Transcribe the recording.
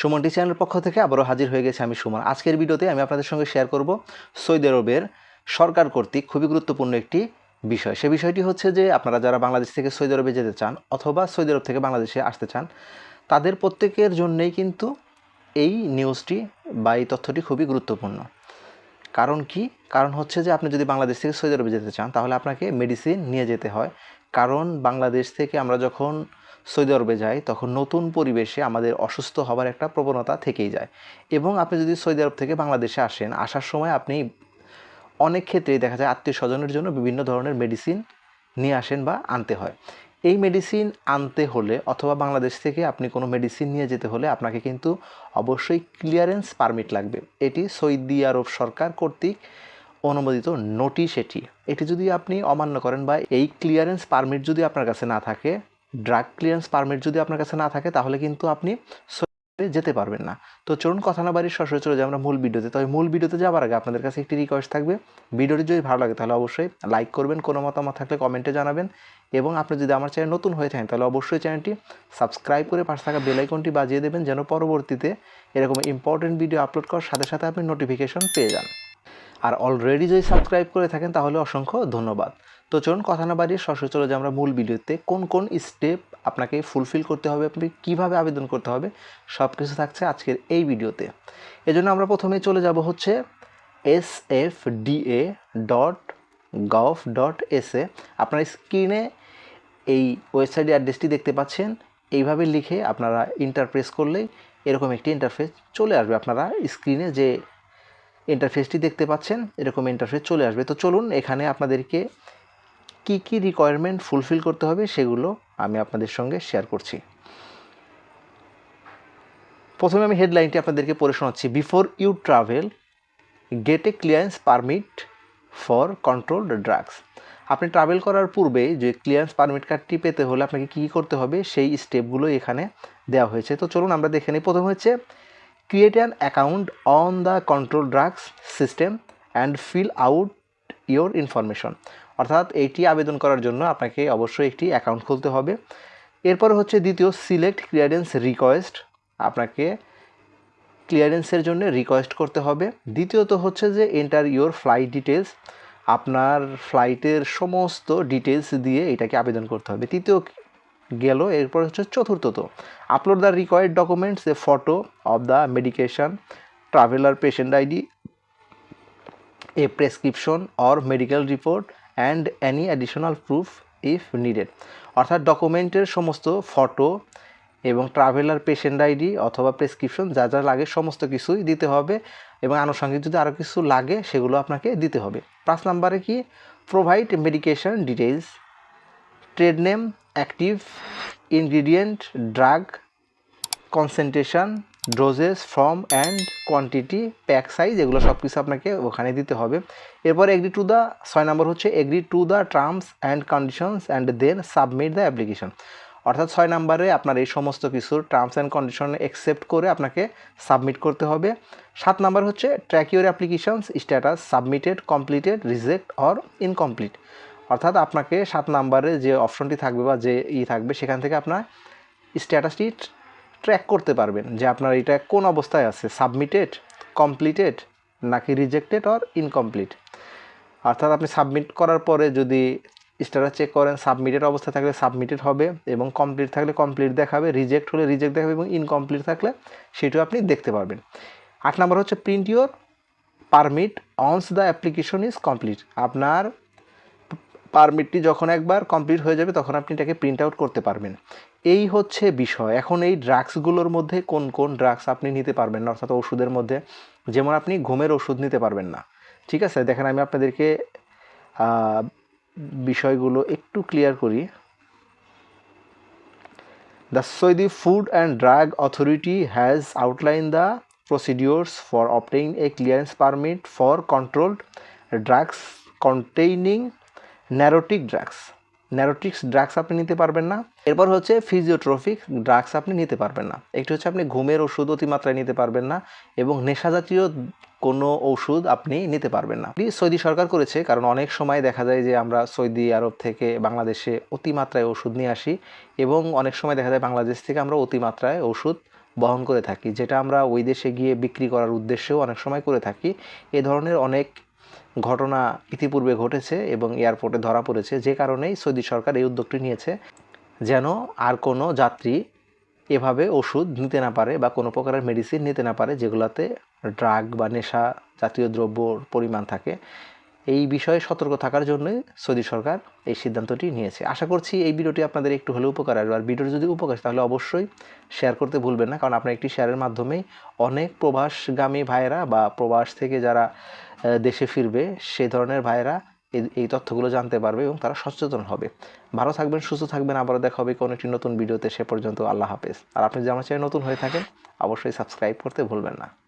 সুমন টি চ্যানেলের পক্ষ থেকে আবারও হাজির হয়ে গেছে আমি সুমন। আজকের ভিডিওতে আমি আপনাদের সঙ্গে শেয়ার করব সৌদি আরবের সরকার কর্তৃক খুবই গুরুত্বপূর্ণ একটি বিষয়। সে বিষয়টি হচ্ছে যে, আপনারা যারা বাংলাদেশ থেকে সৌদি আরবে যেতে চান অথবা সৌদি আরব থেকে বাংলাদেশে আসতে চান, তাদের প্রত্যেকের জন্যেই কিন্তু এই নিউজটি বা এই তথ্যটি খুবই গুরুত্বপূর্ণ। কারণ কি? কারণ হচ্ছে যে, আপনি যদি বাংলাদেশ থেকে সৌদি আরবে যেতে চান, তাহলে আপনাকে মেডিসিন নিয়ে যেতে হয়। কারণ বাংলাদেশ থেকে আমরা যখন সৌদি আরবে যাই তখন নতুন পরিবেশে আমাদের অসুস্থ হবার একটা প্রবণতা থেকেই যায়। এবং আপনি যদি সৌদি আরব থেকে বাংলাদেশে আসেন, আসার সময় আপনি অনেক ক্ষেত্রেই দেখা যায় আত্মীয় স্বজনের জন্য বিভিন্ন ধরনের মেডিসিন নিয়ে আসেন বা আনতে হয়। এই মেডিসিন আনতে হলে অথবা বাংলাদেশ থেকে আপনি কোনো মেডিসিন নিয়ে যেতে হলে আপনাকে কিন্তু অবশ্যই ক্লিয়ারেন্স পারমিট লাগবে। এটি সৌদি আরব সরকার কর্তৃক অনুমোদিত নোটিশ এটি। এটি যদি আপনি অমান্য করেন বা এই ক্লিয়ারেন্স পারমিট যদি আপনার কাছে না থাকে ড্রাগ ক্লিয়ারেন্স পারমিট যদি আপনার কাছে না থাকে, তাহলে কিন্তু আপনি যেতে পারবেন না। তো চলুন কথা না বাড়ির সরাসরি চলে যাই আমরা মূল ভিডিওতে তবে মূল ভিডিওতে যাওয়ার আগে আপনাদের কাছে একটি রিকোয়েস্ট থাকবে। ভিডিওটি যদি ভালো লাগে, তাহলে অবশ্যই লাইক করবেন, কোনো মতামত থাকলে কমেন্টে জানাবেন। এবং আপনি যদি আমার চ্যানেল নতুন হয়ে থাকেন, তাহলে অবশ্যই চ্যানেলটি সাবস্ক্রাইব করে পাশে থাকা বেল আইকনটি বাজিয়ে দেবেন, যেন পরবর্তীতে এরকম ইম্পর্টেন্ট ভিডিও আপলোড করার সাথে সাথে আপনি নোটিফিকেশন পেয়ে যান। আর অলরেডি যদি সাবস্ক্রাইব করে থাকেন, তাহলে অসংখ্য ধন্যবাদ। তো চলুন কথা না বাড়িয়ে সরাসরি চলে যে আমরা মূল ভিডিওতে। কোন কোন স্টেপ আপনাকে ফুলফিল করতে হবে আপনি কীভাবে আবেদন করতে হবে সব কিছু থাকছে আজকের এই ভিডিওতে। এজন্য আমরা প্রথমে চলে যাব হচ্ছে S F D A dot gov dot S A আপনার স্ক্রিনে এই ওয়েবসাইটের অ্যাড্রেসটি দেখতে পাচ্ছেন। এইভাবে লিখে আপনারা ইন্টারপ্রেস করলেই এরকম একটি ইন্টারফেস চলে আসবে। আপনারা স্ক্রিনে যে ইন্টারফেসটি দেখতে পাচ্ছেন, এরকম ইন্টারফেস চলে আসবে। তো চলুন এখানে আপনাদেরকে কি কি রিকোয়ারমেন্ট ফুলফিল করতে হবে সেগুলো আমি আপনাদের সঙ্গে শেয়ার করছি। প্রথমে আমি হেডলাইনটি আপনাদেরকে পড়ে শোনাচ্ছি। Before you travel get a clearance permit for control drugs আপনি ট্রাভেল করার পূর্বে যে ক্লিয়ারেন্স পারমিট কার্ডটি পেতে হলে আপনাকে কী করতে হবে সেই স্টেপগুলো এখানে দেওয়া হয়েছে। তো চলুন আমরা দেখে নিই। প্রথম হচ্ছে create an account on the control drugs system and fill out your information অর্থাৎ এইটি আবেদন করার জন্য আপনাকে অবশ্যই একটি অ্যাকাউন্ট খুলতে হবে। এরপর হচ্ছে দ্বিতীয় সিলেক্ট ক্লিয়ারেন্স রিকোয়েস্ট আপনাকে ক্লিয়ারেন্সের জন্য রিকোয়েস্ট করতে হবে। দ্বিতীয়ত হচ্ছে যে এন্টার ইউর ফ্লাইট ডিটেলস আপনার ফ্লাইটের সমস্ত ডিটেলস দিয়ে এটাকে আবেদন করতে হবে। তৃতীয় গেল, এরপর হচ্ছে চতুর্থত upload the required documents a photo of the medication traveller patient ID a prescription or medical report and any additional proof if needed অর্থাৎ ডকুমেন্টের সমস্ত ফটো এবং ট্রাভেলার পেশেন্ট আইডি অথবা প্রেসক্রিপশন যা যা লাগে সমস্ত কিছুই দিতে হবে এবং আনুষঙ্গিক যদি আরও কিছু লাগে সেগুলো আপনাকে দিতে হবে। পাঁচ নাম্বারে কি? Provide medication details trade name active ingredient drug concentration doses form and quantity pack size এগুলো সব কিছু আপনাকে ওখানে দিতে হবে। এরপর এগ্রি টু দ্য ছয় নম্বর হচ্ছে agree to the terms and conditions and then submit the application অর্থাৎ ছয় নম্বরে আপনার এই সমস্ত কিছুর টার্মস অ্যান্ড কন্ডিশন অ্যাকসেপ্ট করে আপনাকে সাবমিট করতে হবে। সাত নাম্বার হচ্ছে track your applications status submitted completed reject or incomplete অর্থাৎ আপনাকে সাত নাম্বারে যে অপশনটি থাকবে বা যে ই থাকবে, সেখান থেকে আপনার স্ট্যাটাসটি ট্র্যাক করতে পারবেন যে আপনার এটা কোন অবস্থায় আছে সাবমিটেড কমপ্লিটেড নাকি রিজেক্টেড অর ইনকমপ্লিট অর্থাৎ আপনি সাবমিট করার পরে যদি স্ট্যাটাস চেক করেন সাবমিটেড অবস্থা থাকলে সাবমিটেড হবে এবং কমপ্লিট থাকলে কমপ্লিট দেখাবে রিজেক্ট হলে রিজেক্ট দেখাবে এবং ইনকমপ্লিট থাকলে সেটাও আপনি দেখতে পারবেন। আট নম্বর হচ্ছে print your permit once the application is complete আপনার পারমিটটি যখন একবার কমপ্লিট হয়ে যাবে, তখন আপনি এটাকে প্রিন্ট আউট করতে পারবেন। এই হচ্ছে বিষয়। এখন এই ড্রাগসগুলোর মধ্যে কোন কোন ড্রাগস আপনি নিতে পারবেন না, অর্থাৎ ওষুধের মধ্যে? যেমন আপনি ঘুমের ওষুধ নিতে পারবেন না। ঠিক আছে? দেখেন, আমি আপনাদেরকে বিষয়গুলো একটু ক্লিয়ার করি। The Saudi food and drug authority has outline the procedures for obtain a clearance permit for controlled drugs containing narcotic drugs narcotics drugs আপনি নিতে পারবেন না। এরপর হচ্ছে ফিজিওট্রফিক ড্রাগস আপনি নিতে পারবেন না। একটি হচ্ছে আপনি ঘুমের ওষুধ অতিমাত্রায় নিতে পারবেন না এবং নেশাজাতীয় কোনো ওষুধ আপনি নিতে পারবেন না। এটি সৌদি সরকার করেছে, কারণ অনেক সময় দেখা যায় যে আমরা সৌদি আরব থেকে বাংলাদেশে অতিমাত্রায় ওষুধ নিয়ে আসি এবং অনেক সময় দেখা যায় বাংলাদেশ থেকে আমরা অতিমাত্রায় ওষুধ বহন করে থাকি, যেটা আমরা ওই দেশে গিয়ে বিক্রি করার উদ্দেশ্যেও অনেক সময় করে থাকি। এ ধরনের অনেক ঘটনা ইতিপূর্বে ঘটেছে এবং এয়ারপোর্টে ধরা পড়েছে যে কারণেই সৌদি সরকার এই উদ্যোগটি নিয়েছে, যেন আর কোনো যাত্রী এভাবে ওষুধ নিতে না পারে বা কোনো প্রকারের মেডিসিন নিতে না পারে যেগুলোতে ড্রাগ বা নেশা জাতীয় দ্রব্যর পরিমাণ থাকে। এই বিষয়ে সতর্ক থাকার জন্যই সৌদি সরকার এই সিদ্ধান্তটি নিয়েছে। আশা করছি এই ভিডিওটি আপনাদের একটু হলেও উপকার আসবে। আর ভিডিওটি যদি উপকার তাহলে অবশ্যই শেয়ার করতে ভুলবেন না। কারণ আপনার একটি শেয়ারের মাধ্যমে অনেক প্রবাসগামী ভাইয়েরা বা প্রবাস থেকে যারা দেশে ফিরবে সেই ধরনের ভাইয়েরা এই- তথ্যগুলো জানতে পারবে এবং তারা সচেতন হবে। ভালো থাকবেন, সুস্থ থাকবেন। আবারও দেখা হবে কোনো একটি নতুন ভিডিওতে। সে পর্যন্ত আল্লাহ হাফেজ। আর আপনি যদি আমার চ্যানেল নতুন হয়ে থাকেন, অবশ্যই সাবস্ক্রাইব করতে ভুলবেন না।